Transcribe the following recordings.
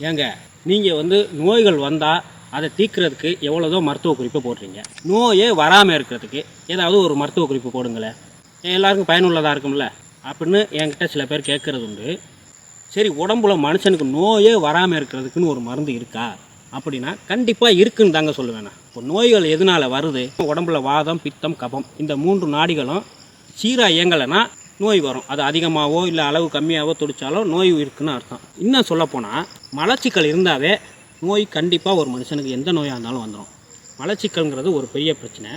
ஏங்க நீங்கள் வந்து நோய்கள் வந்தால் அதை தீக்கிறதுக்கு எவ்வளோதோ மருத்துவ குறிப்பை போடுறீங்க. நோயே வராமல் இருக்கிறதுக்கு ஏதாவது ஒரு மருத்துவ குறிப்பு போடுங்களேன். எல்லாருக்கும் பயனுள்ளதாக இருக்கும்ல? அப்படின்னு என்கிட்ட சில பேர் கேட்குறது உண்டு. சரி உடம்புல மனுஷனுக்கு நோயே வராமல் இருக்கிறதுக்குன்னு ஒரு மருந்து இருக்கா? அப்படின்னா கண்டிப்பாக இருக்குன்னு தாங்க சொல்லுவேன் நான். இப்போ நோய்கள் எதனால் வருது? உடம்புல வாதம் பித்தம் கபம் இந்த மூன்று நாடிகளும் சீராக இயங்கலைன்னா நோய் வரும். அது அதிகமாகவோ இல்லை அளவு கம்மியாகவோ துடித்தாலோ நோய் இருக்குன்னு அர்த்தம். இன்னும் சொல்லப்போனால் மலச்சிக்கல் இருந்தாவே நோய் கண்டிப்பாக ஒரு மனுஷனுக்கு எந்த நோயாக இருந்தாலும் வந்துடும் மலச்சிக்கல்ங்கிறது ஒரு பெரிய பிரச்சனை.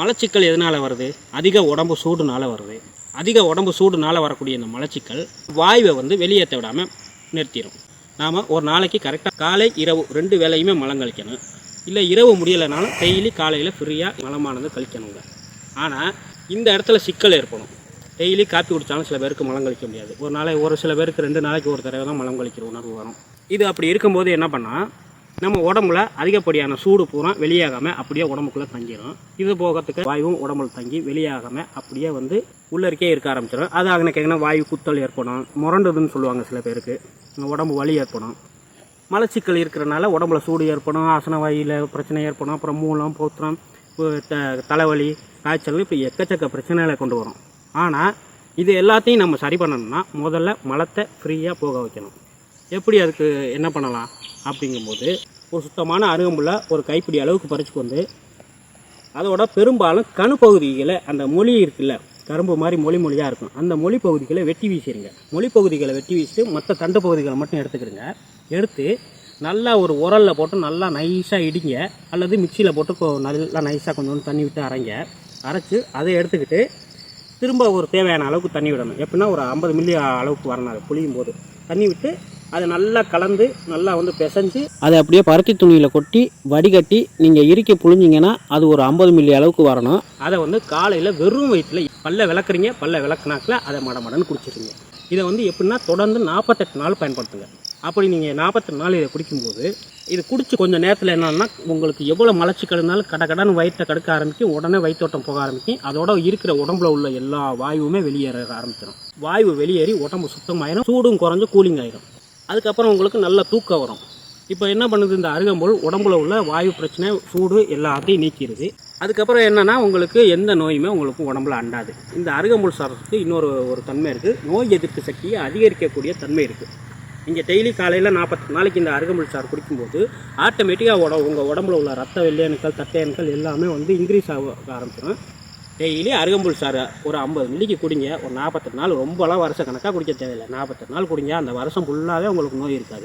மலச்சிக்கல் எதனால் வருது? அதிக உடம்பு சூடுனால வருது. அதிக உடம்பு சூடுனால வரக்கூடிய இந்த மலச்சிக்கல் வாயுவை வந்து வெளியேற்ற விடாமல் நிறுத்திடும் நாம் ஒரு நாளைக்கு கரெக்டாக காலை இரவு ரெண்டு வேலையுமே மலம் கழிக்கணும். இல்லை இரவு முடியலைனாலும் டெய்லி காலையில் ஃப்ரீயாக மலமானது கழிக்கணுங்க. ஆனால் இந்த இடத்துல சிக்கல் ஏற்படும். டெய்லி காப்பி குடித்தாலும் சில பேருக்கு மலம் கழிக்க முடியாது. ஒரு நாளை ஒரு சில பேருக்கு ரெண்டு நாளைக்கு ஒரு தடவை தான் மலம் கழிக்கிற உணர்வு வரும். இது அப்படி இருக்கும்போது என்ன பண்ணால் நம்ம உடம்புல அதிகப்படியான சூடு பூரா வெளியாகாமல் அப்படியே உடம்புக்குள்ளே தங்கிடும் இது போகிறதுக்கு வாயுவும் உடம்புல தங்கி வெளியாகாமல் அப்படியே வந்து உள்ளருக்கே இருக்க ஆரம்பிச்சிடும் அது அங்கே கேட்கணும் வாயு குத்தல் ஏற்படும். முரண்டுதுன்னு சொல்லுவாங்க சில பேருக்கு. உடம்பு வலி ஏற்படும். மலச்சிக்கல் இருக்கிறனால உடம்புல சூடு ஏற்படும். ஆசன வாயில் பிரச்சனை ஏற்படும். அப்புறம் மூலம் போத்திரம் த தலைவலி காய்ச்சல் இப்போ எக்கச்சக்க பிரச்சனைகளை கொண்டு வரும். ஆனால் இது எல்லாத்தையும் நம்ம சரி பண்ணணும்னா முதல்ல மலத்தை ஃப்ரீயாக போக வைக்கணும். எப்படி அதுக்கு என்ன பண்ணலாம்? அப்படிங்கும்போது ஒரு சுத்தமான அருகம்புள்ள ஒரு கைப்பிடி அளவுக்கு பறிச்சுக்கு கொண்டு அதோட பெரும்பாலும் கணு பகுதிகளை அந்த மொழி இருக்குல்ல கரும்பு மாதிரி மொழி மொழியாக இருக்கும். அந்த மொழி பகுதிகளை வெட்டி வீசிடுங்க மொழி பகுதிகளை வெட்டி வீசிட்டு மற்ற தண்டு பகுதிகளை மட்டும் எடுத்துக்கிறங்க எடுத்து நல்லா ஒரு உரலில் போட்டு நல்லா நைஸாக இடிங்க. அல்லது மிக்சியில் போட்டு நல்லா நைஸாக கொஞ்சோண்டு தண்ணி விட்டு அரைங்க. அரைச்சி அதை எடுத்துக்கிட்டு திரும்ப ஒரு தேவையான அளவுக்கு தண்ணி விடணும். எப்படின்னா ஒரு ஐம்பது மில்லி அளவுக்கு வரணும் அது புளியும் போது. தண்ணி விட்டு அதை நல்லா கலந்து நல்லா வந்து பிசைஞ்சு அதை அப்படியே பருத்தி துணியில் கொட்டி வடிகட்டி நீங்கள் இறுக்கி புழிஞ்சிங்கன்னா அது ஒரு ஐம்பது மில்லி அளவுக்கு வரணும். அதை வந்து காலையில் வெறும் வயிற்றில் பல்ல விளக்குறீங்க பல்ல விளக்குனாக்கில் அதை மட மடன்னு குடிச்சிருங்க இதை வந்து எப்படின்னா தொடர்ந்து நாற்பத்தெட்டு நாள் பயன்படுத்துங்க. அப்படி நீங்கள் நாற்பத்தெட்டு நாள் இதை குடிக்கும்போது இது குடித்து கொஞ்சம் நேரத்தில் என்னென்னா உங்களுக்கு எவ்வளோ மலச்சிக்கல் இருந்தாலும் கட கடன்னு வயிற்றை கடுக்க ஆரம்பிக்கும் உடனே வயிற்றோட்டம் போக ஆரம்பிக்கும். அதோட இருக்கிற உடம்புல உள்ள எல்லா வாயுவுமே வெளியேற ஆரம்பிச்சிடும். வாயு வெளியேறி உடம்பு சுத்தமாயிரும் சூடும் குறைஞ்சு கூலிங் ஆயிரும். அதுக்கப்புறம் உங்களுக்கு நல்ல தூக்கம் வரும். இப்போ என்ன பண்ணுது இந்த அருகம்புல் உடம்புல உள்ள வாயு பிரச்சனை சூடு எல்லாத்தையும் நீக்கிடுது அதுக்கப்புறம் என்னென்னா உங்களுக்கு எந்த நோயுமே உங்களுக்கு உடம்புல அண்டாது. இந்த அருகம்புல் சாப்பிட்றதுக்கு இன்னொரு ஒரு தன்மை இருக்குது நோய் எதிர்ப்பு சக்தியை அதிகரிக்கக்கூடிய தன்மை இருக்குது நீங்கள் டெய்லி காலையில் நாற்பத்தி நாளைக்கு இந்த அருகம்புல் சாறு குடிக்கும்போது ஆட்டோமேட்டிக்காக உட உங்கள் உடம்புல உள்ள ரத்த வெள்ளையணுக்கள் தட்டையணுக்கள் எல்லாமே வந்து இன்க்ரீஸ் ஆக ஆரம்பிச்சிடும் டெய்லி அருகம்புல் சாறு ஒரு ஐம்பது மில்லிக்கு குடிங்க. ஒரு நாற்பத்தெட்டு நாள் ரொம்பலாம் வருஷ கணக்காக குடிக்க தேவையில்லை. நாற்பத்தெட்டு நாள் குடிங்க. அந்த வருஷம் ஃபுல்லாகவே உங்களுக்கு நோய் இருக்காது.